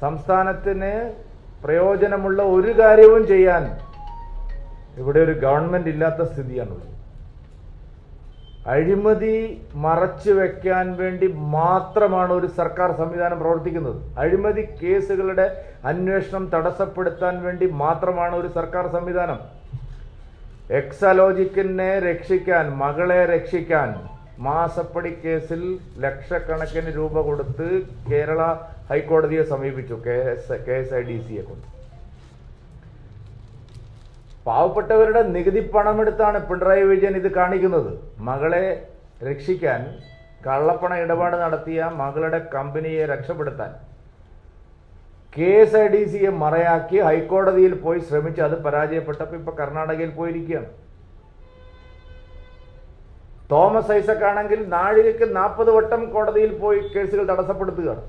സംസ്ഥാനത്തിന് പ്രയോജനമുള്ള ഒരു കാര്യവും ചെയ്യാൻ ഇവിടെ ഒരു ഗവൺമെന്റ് ഇല്ലാത്ത സ്ഥിതിയാണുള്ളത്. അഴിമതി മറച്ചു വെക്കാൻ വേണ്ടി മാത്രമാണ് ഒരു സർക്കാർ സംവിധാനം പ്രവർത്തിക്കുന്നത്. അഴിമതി കേസുകളുടെ അന്വേഷണം തടസ്സപ്പെടുത്താൻ വേണ്ടി മാത്രമാണ് ഒരു സർക്കാർ സംവിധാനം. എക്സലോജിക്കിനെ രക്ഷിക്കാൻ മകളെ രക്ഷിക്കാൻ മാസപ്പടി കേസിൽ ലക്ഷക്കണക്കിന് രൂപ കൊടുത്ത് കേരള ഹൈക്കോടതിയെ സമീപിച്ചു K S K S I D സിയെ കൊണ്ട്. പാവപ്പെട്ടവരുടെ നികുതി പണമെടുത്താണ് പിണറായി വിജയൻ ഇത് കാണിക്കുന്നത്. മകളെ രക്ഷിക്കാൻ കള്ളപ്പണ ഇടപാട് നടത്തിയ മകളുടെ കമ്പനിയെ രക്ഷപ്പെടുത്താൻ. കെ എസ് ഐ ഡി സിയെ മറയാക്കി ഹൈക്കോടതിയിൽ പോയി ശ്രമിച്ച് അത് പരാജയപ്പെട്ടപ്പോൾ ഇപ്പൊ കർണാടകയിൽ പോയിരിക്കുകയാണ്. തോമസ് ഐസക് ആണെങ്കിൽ നാഴികയ്ക്ക് നാൽപ്പത് വട്ടം കോടതിയിൽ പോയി കേസുകൾ തടസ്സപ്പെടുത്തുകയാണ്.